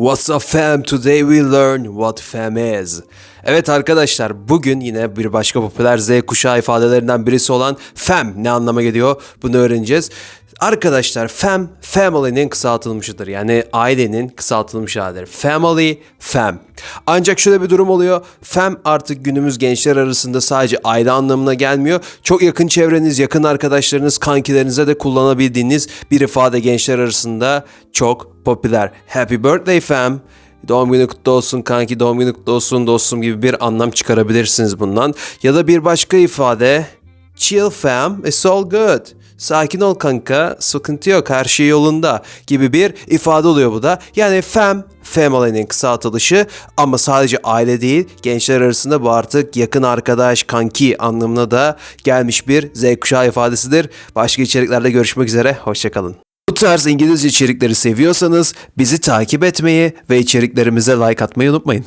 What's up fam? Today we learn what fam is. Evet arkadaşlar bugün yine bir başka popüler Z kuşağı ifadelerinden birisi olan fam ne anlama geliyor bunu öğreneceğiz. Arkadaşlar fam family'nin kısaltılmışıdır. Yani ailenin kısaltılmış halidir. Family, fam. Ancak şöyle bir durum oluyor. Fam artık günümüz gençler arasında sadece aile anlamına gelmiyor. Çok yakın çevreniz, yakın arkadaşlarınız, kankilerinize de kullanabildiğiniz bir ifade gençler arasında çok popüler. Happy birthday fam. Doğum günü kutlu olsun kanki, doğum günü kutlu olsun dostum gibi bir anlam çıkarabilirsiniz bundan. Ya da bir başka ifade Chill fam, it's all good. Sakin ol kanka, sıkıntı yok, her şey yolunda gibi bir ifade oluyor bu da. Yani fam, family'nin kısaltılışı ama sadece aile değil, gençler arasında bu artık yakın arkadaş, kanki anlamına da gelmiş bir Z kuşağı ifadesidir. Başka içeriklerde görüşmek üzere, hoşçakalın. Bu tarz İngilizce içerikleri seviyorsanız bizi takip etmeyi ve içeriklerimize like atmayı unutmayın.